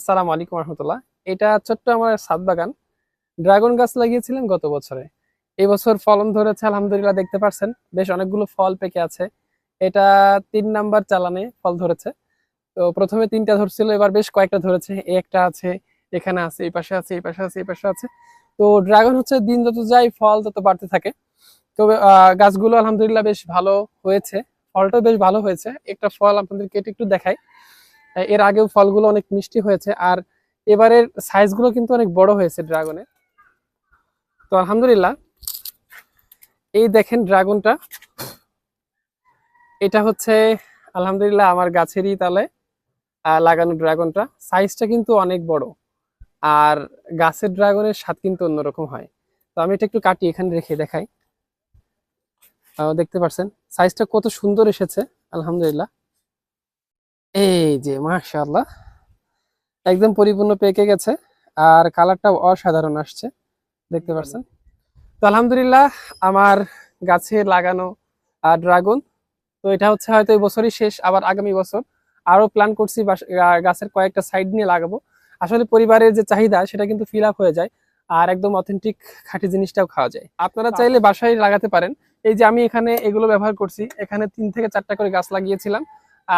আসসালামু আলাইকুম রহমতুল্লাহ। এটা ছোট্ট আমার সাত বাগান। ড্রাগন গাছ লাগিয়েছিলেন গত বছরে। এই বছর ফলন ধরেছে আলহামদুলিল্লাহ দেখতে পারছেন। বেশ অনেকগুলো ফল পেকে আছে। এটা তিন নাম্বার চালানে ফল ধরেছে। তো প্রথমে তিনটা ধরছিল এবার বেশ কয়েকটা ধরেছে। একটা আছে এখানে আছে এই পাশে আছে এই পাশে আছে এই পাশে আছে। তো ড্রাগন হচ্ছে দিন যত যায় ফল তত বাড়তে থাকে। আহ, গাছগুলো আলহামদুলিল্লাহ বেশ ভালো হয়েছে। ফলটাও বেশ ভালো হয়েছে। একটা ফল আপনাদের কেটে একটু আহ, এর আগেও ফলগুলো অনেক মিষ্টি হয়েছে, আর এবারের সাইজগুলো কিন্তু অনেক বড় হয়েছে ড্রাগনের তো আলহামদুলিল্লাহ, এই দেখেন ড্রাগনটা এটা হচ্ছে, আলহামদুলিল্লাহ, আমার গাছেরই তালে লাগানো ড্রাগনটা সাইজটা কিন্তু অনেক বড়, আর গাছের ড্রাগনের স্বাদ কিন্তু অন্যরকম হয়। তো আমি এটা একটু কাটি, এখানে রেখে দেখাই। দেখতে পাচ্ছেন সাইজটা কত সুন্দর এসেছে, আলহামদুলিল্লাহ। এই যে মাশাআল্লাহ। একদম পরিপূর্ণ পেকে গেছে আর কালারটাও অসাধারণ আসছে দেখতে পাচ্ছেন? তো আলহামদুলিল্লাহ আমার গাছে লাগানো আর ড্রাগন তো এটা হচ্ছে হয়তো এই বছরই শেষ আবার আগামী বছর আরও প্ল্যান করছি গাছের কয়েকটা সাইড নিয়ে লাগাবো। আসলে পরিবারের যে চাহিদা সেটা কিন্তু ফিল আপ হয়ে যায় আর একদম অথেন্টিক খাঁটি জিনিসটাও খাওয়া যায়। আপনারা চাইলে বাসায় লাগাতে পারেন। এই যে আমি এখানে এগুলো ব্যবহার করছি এখানে তিন থেকে চারটা করে গাছ লাগিয়েছিলাম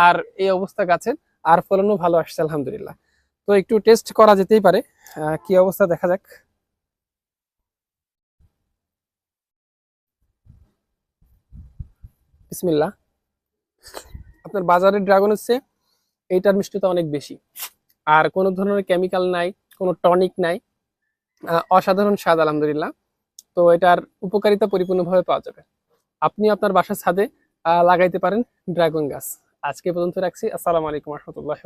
আর এই অবস্থা গাছের আর ফলনও ভালো আসছে, আলহামদুলিল্লাহ। তো একটু টেস্ট করা যেতেই পারে। কি অবস্থা দেখা যাক। বিসমিল্লাহ। আপনার বাজারের ড্রাগন হচ্ছে, এইটার মিষ্টিটা অনেক বেশি। আর কোনো ধরনের কেমিক্যাল নাই, কোনো টনিক নাই অসাধারণ স্বাদ, আলহামদুলিল্লাহ। তো এটার উপকারিতা পরিপূর্ণভাবে পাওয়া যাবে। আপনি আপনার বাসার ছাদে লাগাইতে পারেন ড্রাগন গাছ। আজকে পর্যন্ত রাখছি। আসসালামু আলাইকুম রহমতুল্লাহ